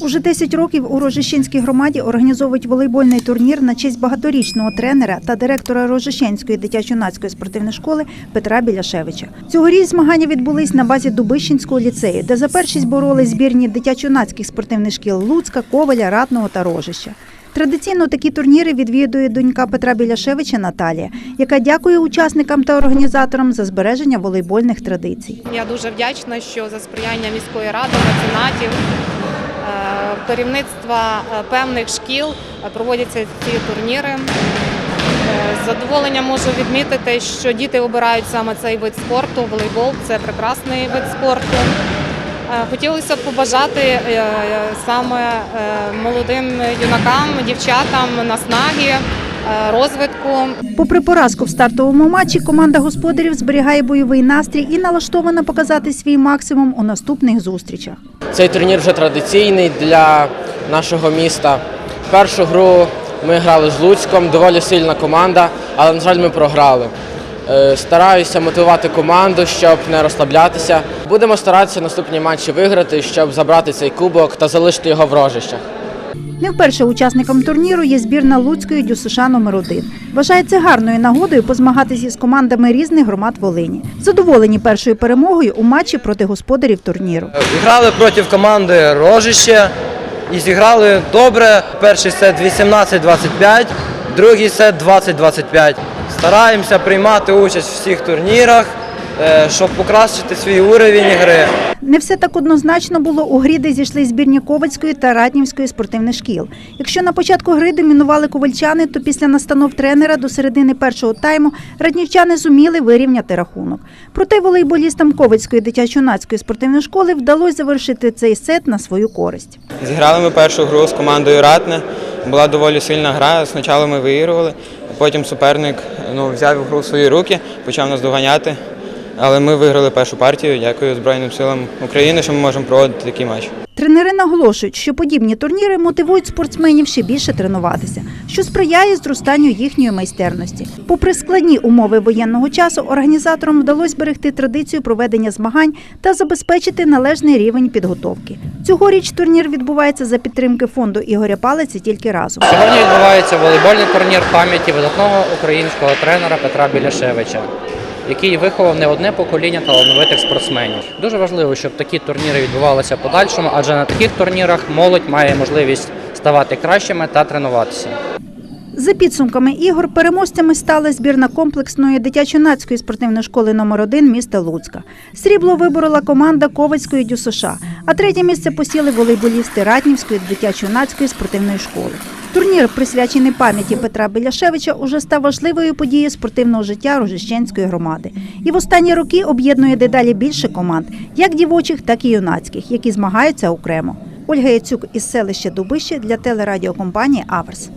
Уже 10 років у Рожищенській громаді організовують волейбольний турнір на честь багаторічного тренера та директора Рожищенської дитячо-юнацької спортивної школи Петра Біляшевича. Цьогоріч змагання відбулись на базі Дубищенського ліцею, де за першість боролись збірні дитячо-юнацьких спортивних шкіл Луцька, Коваля, Ратного та Рожища. Традиційно такі турніри відвідує донька Петра Біляшевича Наталія, яка дякує учасникам та організаторам за збереження волейбольних традицій. Я дуже вдячна, що за сприяння міської ради, меценатів, керівництва е, певних шкіл е, проводяться ці турніри. Е, З задоволенням можу відмітити, що діти обирають саме цей вид спорту. Волейбол це прекрасний вид спорту. Е, Хотілося б побажати е, саме е, молодим юнакам, дівчатам наснаги, е, розвитку. Попри поразку в стартовому матчі, команда господарів зберігає бойовий настрій і налаштована показати свій максимум у наступних зустрічах. Цей турнір вже традиційний для нашого міста. Першу гру ми грали з Луцьком, доволі сильна команда, але, на жаль, ми програли. Е, Стараюся мотивувати команду, щоб не розслаблятися. Будемо старатися наступні матчі виграти, щоб забрати цей кубок та залишити його в рожищах. Не вперше учасником турніру є збірна Луцької ДЮСШ номер 1 Вважається гарною нагодою позмагатися з командами різних громад Волині. Задоволені першою перемогою у матчі проти господарів турніру. Грали проти команди Рожище і зіграли добре. Перший сет 18-25, другий сет 20-25. Стараємося приймати участь в всіх турнірах, щоб покращити свій уровень гри. Не все так однозначно було у грі, де зійшли збірні Ковальської та Раднівської спортивних шкіл. Якщо на початку гри домінували ковальчани, то після настанов тренера до середини першого тайму раднівчани зуміли вирівняти рахунок. Проте волейболістам Ковальської дитячо-юнацької спортивної школи вдалося завершити цей сет на свою користь. Зіграли ми першу гру з командою Ратне. Була доволі сильна гра. Спочатку ми виігрували, потім суперник ну, взяв гру в свої руки, почав нас доганяти. Але ми виграли першу партію. Дякую Збройним силам України, що ми можемо проводити такий матч. Тренери наголошують, що подібні турніри мотивують спортсменів ще більше тренуватися, що сприяє зростанню їхньої майстерності. Попри складні умови воєнного часу, організаторам вдалося зберегти традицію проведення змагань та забезпечити належний рівень підготовки. Цьогоріч турнір відбувається за підтримки фонду Ігоря Палиці тільки разом. Сьогодні відбувається волейбольний турнір пам'яті видатного українського тренера Петра Біляшевича, який виховав не одне покоління талановитих спортсменів. Дуже важливо, щоб такі турніри відбувалися подальшому, адже на таких турнірах молодь має можливість ставати кращими та тренуватися. За підсумками ігор переможцями стала збірна комплексної дитячо-нацької спортивної школи номер 1 міста Луцька. Срібло виборола команда Ковальської ДЮСШ, а третє місце посіли волейболісти Ратнівської дитячо-юнацької спортивної школи. Турнір, присвячений пам'яті Петра Біляшевича, уже став важливою подією спортивного життя Рожищенської громади. І в останні роки об'єднує дедалі більше команд, як дівочих, так і юнацьких, які змагаються окремо. Ольга Яцюк із селища Дубище для телерадіокомпанії Аверс.